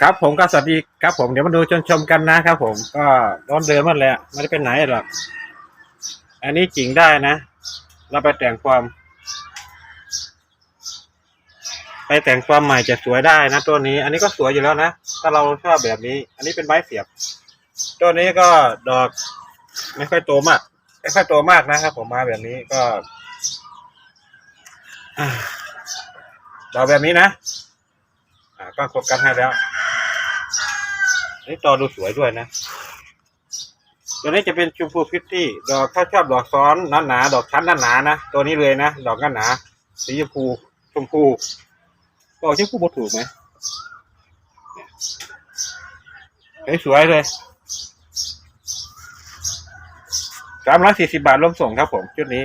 ครับผมก็สวัสดีครับผมเดี๋ยวมาดูชมชมกันนะครับผมก็ร้อนเดิมมันแหละไม่ได้เป็นไหนหรอกอันนี้จริงได้นะ เราไปแต่งความ ไปแต่งความใหม่จะสวยได้นะตัวนี้ อันนี้ก็สวยอยู่แล้วนะถ้าเราชอบแบบนี้ อันนี้เป็นไม้เสียบ ตัวนี้ก็ดอกไม่ค่อยโตมากไม่ค่อยโตมากนะครับ ผมมาแบบนี้ก็อ่าดอกแบบนี้นะอ่าก็โฟกัสให้แล้ว นนี่ต่อดูสวยด้วยนะ ตัวนี้จะเป็นชมพูพิตตี้ ดอกถ้าชอบดอกซ้อนหนาๆดอกชั้นหนาๆนะ ตัวนี้เลยนะ ดอกหนาๆสีชมพูชมพูบอกชมพูบดถูกไหมสวยเลยสามร้อยสี่สิบาทรวมส่งครับผมชุดนี้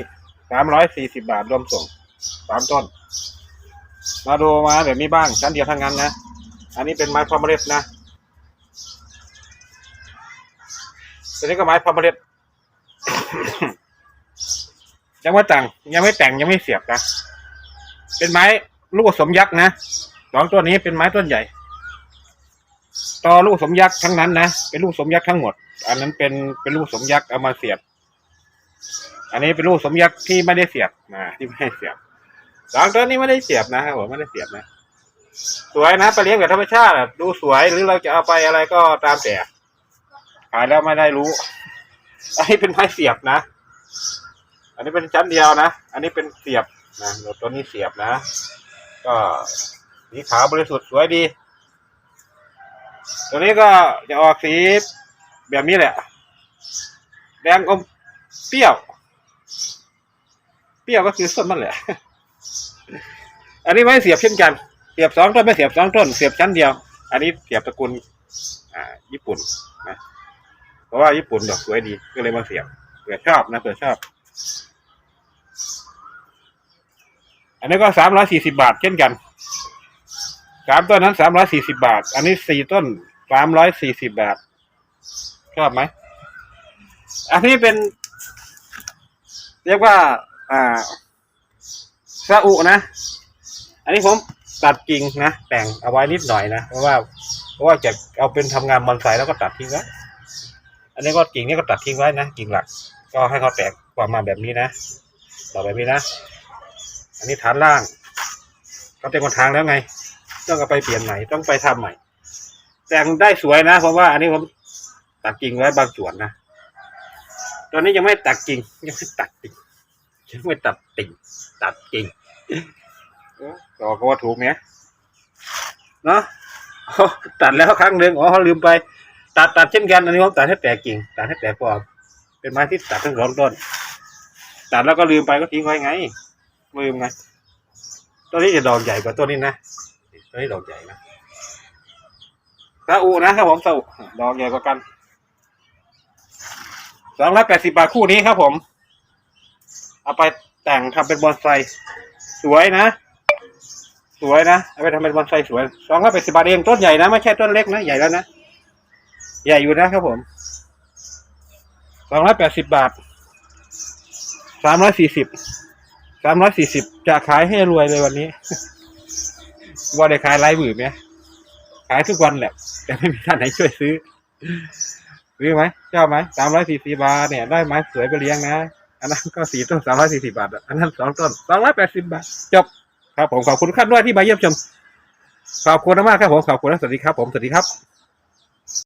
สามร้อยสี่สิบาทรวมส่งสามต้น มาดูมาแบบนี้บ้างชั้นเดียวทั้งนั้นนะ อันนี้เป็นไม้พอมเมล็ดนะ ตัวนี้ก็ไม้พอมเมล็ด ยังไม่แต่งยังไม่แต่งยังไม่เสียบนะ เป็นไม้ลูกผสมยักษ์นะสองตัวนี้เป็นไม้ต้นใหญ่ต่อลูกผสมยักษ์ทั้งนั้นนะ เป็นลูกผสมยักษ์ทั้งหมด อันนั้นเป็นเป็นลูกผสมยักษ์เอามาเสียบ อันนี้เป็นลูกผสมยักษ์ที่ไม่ได้เสียบนะที่ไม่ได้เสียบสองตัวนี้ไม่ได้เสียบนะครับผมไม่ได้เสียบนะ สวยนะไปเลี้ยงแบบธรรมชาติดูสวยหรือเราจะเอาไปอะไรก็ตามแต่ ขายแล้วไม่ได้รู้ อันนี้เป็นไม้เสียบนะ อันนี้เป็นชั้นเดียวนะ อันนี้เป็นเสียบนะตัวนี้เสียบนะ ก็สีขาวบริสุทธิ์สวยดี ตัวนี้ก็จะออกสีแบบนี้แหละ แดงอมเปรี้ยว เปรี้ยวก็คือส้มมันแหละ อันนี้ไม่เสียบเช่นกัน เสียบสองต้นไม่เสียบสองต้น เสียบชั้นเดียว อันนี้เสียบตระกูลอ่าญี่ปุ่นนะ ราะว่าญี่ปุ่นดอกสวยดีก็เลยมาเสียบเผื่อชอบนะเผื่อชอบ อันนี้ก็สามร้อยสี่สิบาทเช่นกันสามต้นนั้นสามร้อยสี่สิบาท อันนี้สี่ต้นสามร้อยสี่สิบาท ชอบไหม อันนี้เป็น เรียกว่า อ่าซาอุนะ อันนี้ผมตัดกิ่งนะ แต่งเอาไว้นิดหน่อยนะ เพราะว่า เพราะว่าจะเอาเป็นทำงานบอนไซแล้วก็ตัดทิ้งไว้ อันนี้ก็กิ่งนี้ก็ตัดทิ้งไว้นะกิ่งหลัก ก็ให้เขาแตกออกมาแบบนี้นะต่อแบบนี้นะ อันนี้ฐานล่างก็เต็มคนทางแล้วไง ต้องไปเปลี่ยนใหม่ต้องไปทำใหม่ แต่งได้สวยนะเพราะว่า อันนี้ผมตัดกิ่งไว้บางส่วนนะตอนนี้ยังไม่ตัดกิ่งยังไม่ตัดกิ่งยังไม่ตัดติ่งตัดกิ่งเออก็ว่าถูกเนี่ยเนาะตัดแล้วครั้งหนึ่งอ๋อลืมไป ตัดตัดเช่นกันอันนี้ผมตัดให้แตกกิ่งตัดให้แตกฟอร์มเป็นไม้ที่ตัดทั้งสองต้นตัดแล้วก็ลืมไปก็ทิ้งไว้ไงลืมไงตัวนี้จะดอกใหญ่กว่าตัวนี้นะตัวนี้ดอกใหญ่นะซาอุนะครับผมซาอุดอกใหญ่กว่ากันสองร้อยแปดสิบาทคู่นี้ครับผม เอาไปแต่งทำเป็นบอนไซสวยนะ สวยนะ เอาไปทำเป็นบอนไซสวยสองร้อยแปดสิบาทเองต้นใหญ่นะ ไม่ใช่ต้นเล็กนะ ใหญ่แล้วนะ ใหญ่อยู่นะครับผมสองร้อยแปดสิบบาทสามร้อยสี่สิบสามร้อยสี่สิบจะขายให้รวยเลยวันนี้ว่าได้ขายไลฟ์บือไหมขายทุกวันแหละ แต่ไม่มีท่านไหนช่วยซื้อซื้อไหมเชอบไหมสามร้อยสี่สิบาทเนี่ย ได้ไม้สวยไปเลี้ยงนะอันนั้นก็สี่ต้นสามร้อยสี่สิบาทอันนั้นสองต้นสองร้อยแปดสิบาทจบครับผมขอบคุณท่านด้วยที่มาเยี่ยมชมขอบคุณมากครับผมขอบคุณและสวัสดีครับผมสวัสดีครับ